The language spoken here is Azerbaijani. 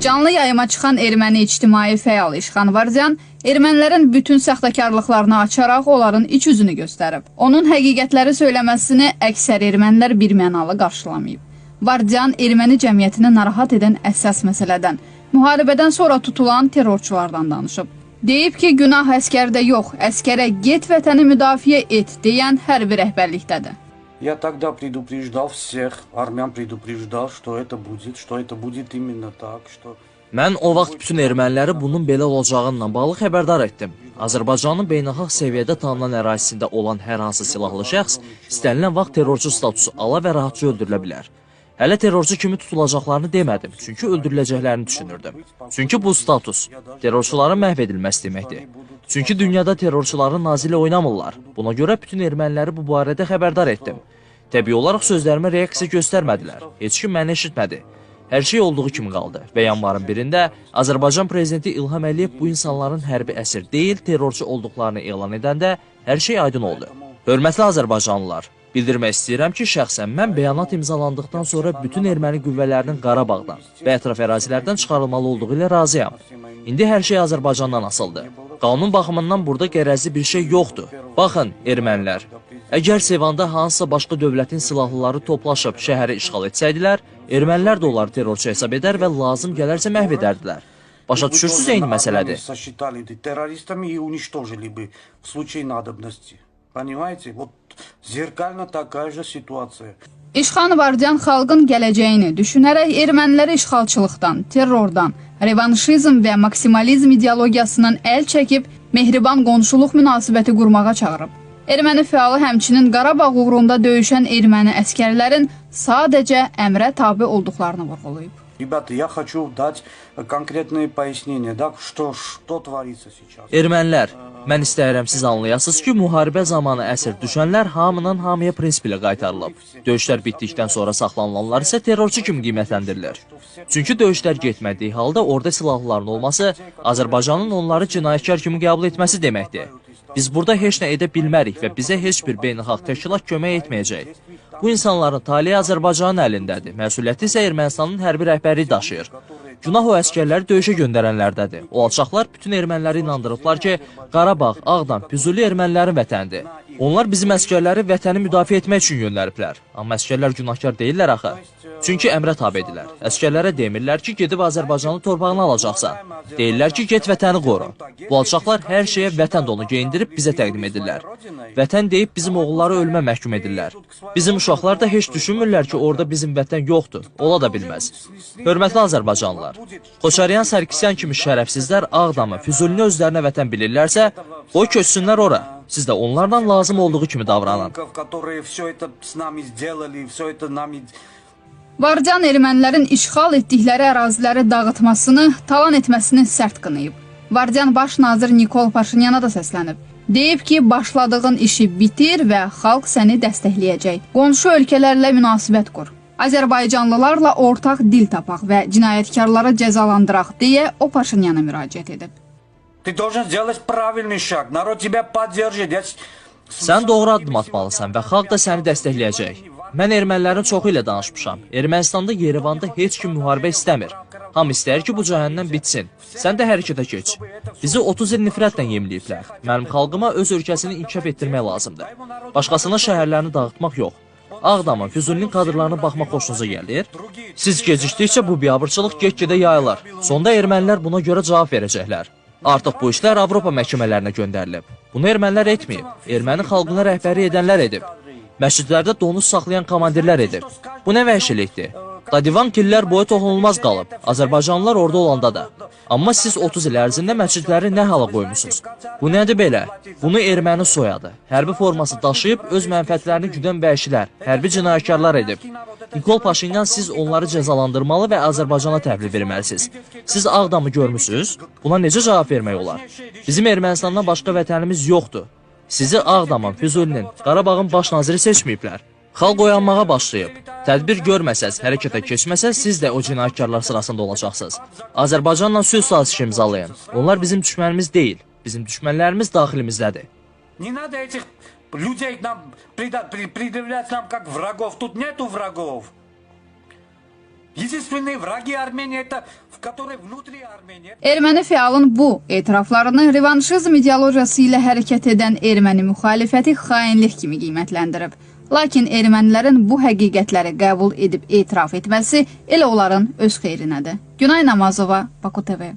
Canlı yayıma çıxan erməni ictimai fəal İşxan Varziyan ermənilərin bütün səxtəkarlıqlarını açaraq onların iç üzünü göstərib. Onun həqiqətləri söyləməsini əksər ermənilər birmənalı qarşılamayıb. Vardiyan erməni cəmiyyətini narahat edən əsas məsələdən, müharibədən sonra tutulan terrorçulardan danışıb. Deyib ki, günah əskərdə yox, əskərə get vətəni müdafiə et deyən hərbi rəhbərlikdədir. Я тогда предупреждал всех, армян предупреждал, что это будет, что это будет именно так, что... Mən o vaxt bütün erməniləri bunun belə olacağından bağlı xəbərdar etdim. Azərbaycanın beynəlxalq səviyyədə tanınan ərazisində olan hər hansı silahlı şəxs istənilən vaxt terrorçu statusu ala və rahatca öldürülə bilər. Hələ terrorçu kimi tutulacaqlarını demədim, çünki öldürüləcəklərini düşünürdüm. Çünki bu status terrorçuların məhv edilməsi deməkdir. Çünki dünyada terrorçuların nazili oynamırlar. Buna görə bütün erməniləri bu barədə xəbərdar etdim. Təbii olaraq sözlərimə reaksiya göstərmədilər. Heç kim məni eşitmədi. Hər şey olduğu kimi qaldı və yanvarın birində Azərbaycan prezidenti İlham Əliyev bu insanların hərbi əsir deyil, terrorçu olduqlarını elan edəndə hər şey aydın oldu. Hörmətli Azərbaycanlılar, bildirmək istəyirəm ki, şəxsən mən bəyanat imzalandıqdan sonra bütün erməni qüvvələrinin Qarabağdan və ətraf ərazilərdən çıxarılmalı olduğu ilə razıyam. İndi hər şey Azərbaycandan asıldı. Qanun baxımından burada qərəzli bir şey yoxdur. Baxın, ermənilər, əgər Sevanda hansısa başqa dövlətin silahlıları toplaşıb şəhəri işğal etsəydilər, ermənilər də onları terrorçu hesab edər və lazım gələrsə məhv edərdilər. Başa düşürsüz eyni məsələdir. Сосчитали бы террористами и уничтожили бы в случае надобности. Понимаете? Вот зеркально такая же ситуация. İşxan Vardiyan xalqın gələcəyini düşünərək erməniləri işğalçılıqdan, terrordan, revanşizm və maksimalizm ideologiyasından əl çəkib mehriban qonşuluq münasibəti qurmağa çağırıb. Erməni fəalı həmçinin Qarabağ uğrunda döyüşən erməni əskərlərin sadəcə əmrə tabe olduqlarını vurğulayıb. Ребята, я хочу дать конкретные пояснения, да, что, что творится сейчас. Ermənilər, mən istəyirəm siz anlayasınız ki, müharibə zamanı əsir düşənlər hamının hamıya prinsipi ilə qaytarılıb. Döyüşlər bitdikdən sonra saxlanılanlar isə terrorçu kimi qiymətləndirilir. Çünki döyüşlər getmədiyi halda orada silahlıların olması Azərbaycanın onları cinayətkar kimi qəbul etməsi deməkdir. Biz burada heç nə edə bilmərik və bizə heç bir beynəlxalq təşkilat kömək etməyəcək. Bu insanların taleyi Azərbaycanın əlindədir. Məsuliyyəti isə Ermənistanın hərbi rəhbərliyi daşıyır. Günah o əskərləri döyüşə göndərənlərdədir. O alçaqlar bütün erməniləri inandırıblar ki, Qarabağ, Ağdam, Füzuli ermənilərin vətənidir. Onlar bizim əskərləri vətəni müdafiə etmək üçün göndəriblər. Amma əskərlər günahkar deyillər axı. Çünki əmrə tabedirlər. Əskərlərə demirlər ki, gedib Azərbaycanın torpağını alacaqsan. Deyirlər ki, get vətəni qoru. Bu alçaqlar hər şeyə vətən donu geyindirib bizə təqdim edirlər. Vətən deyib bizim oğulları ölümə məhkum edirlər. Bizim uşaqlar da heç düşünmürlər ki, orada bizim vətən yoxdur. Ola da bilməz. Hörmətli Azərbaycanlılar, Xoçaryan Sərkisyan kimi şərəfsizlər Ağdamı, Füzulini özlərinə vətən bilirlərsə, qoy köçsünlər ora. Siz də onlardan lazım olduğu kimi davranın. Varcan ermənilərin işğal etdikləri əraziləri dağıtmasını, talan etməsini sərt qınayıb. Varcan baş nazir Nikol Paşinyana da səslənib. Deyib ki, başladığın işi bitir və xalq səni dəstəkləyəcək. Qonşu ölkələrlə münasibət qur. Azərbaycanlılarla ortaq dil tapaq və cinayətkarları cəzalandıraq deyə o Paşinyana müraciət edib. Ты должен сделать правильный шаг. Народ тебя поддержит. Я... с- Sən doğru addım atmalısan və xalq da səni dəstəkləyəcək. Mən ermənilərin çoxu ilə danışmışam. Ermənistanda, Yerevanda heç kim müharibə istəmir. Hamı istəyir ki, bu cəhənnəm bitsin. Sən də hərəkətə keç. Bizi 30 il nifrətlə yemləyiblər. Mənim xalqıma öz ölkəsini inkişaf etdirmək lazımdır. Başqasının şəhərlərini dağıtmaq yox. Ağdamın, Füzulinin kadrlarına baxmaq xoşunuza gəlir? Siz gecikdikcə bu biabırçılıq get-gedə yayılır. Sonda ermənilər buna görə cavab verəcəklər. Artıq bu işlər Avropa məhkəmələrinə göndərilib. Bunu ermənilər etməyib. Erməni xalqına rəhbərlik edənlər edib. Məscidlərdə donuz saxlayan komandirlər edib. Bu nə vəhşilikdir? Dadivan killər boyu toxunulmaz qalıb. Azərbaycanlılar orada olanda da. Amma siz 30 il ərzində məscidləri nə hala qoymusunuz? Bu nədir belə? Bunu erməni soyadı. Hərbi forması daşıyıb öz mənfəətlərini güdən vəhşilər, hərbi cinayətkarlar edib. Nikol Paşinyan siz onları cəzalandırmalı və Azərbaycana təhvil verməlisiniz. Siz Ağdamı görmüsünüz? Buna necə cavab vermək olar? Bizim Ermənistandan başqa vətənimiz yoxdur. Sizi Ağdamın, Füzulinin, Qarabağın baş naziri seçməyiblər. Xalq oyanmağa başlayıb. Tədbir görməsəz, hərəkətə keçməsəz, siz də o cinayətkarlar sırasında olacaqsınız. Azərbaycanla sülh sazişi imzalayın. Onlar bizim düşmənimiz deyil. Bizim düşmənlərimiz daxilimizdədir. Не надо этих людей нам преда- при- предъявлять нам как врагов. Тут нету врагов. Erməni fəalın bu etiraflarını revanşizm ideologiyası ilə hərəkət edən erməni müxalifəti xainlik kimi qiymətləndirib. Lakin ermənilərin bu həqiqətləri qəbul edib etiraf etməsi elə onların öz xeyrinədir. Günay Namazova, Baku TV.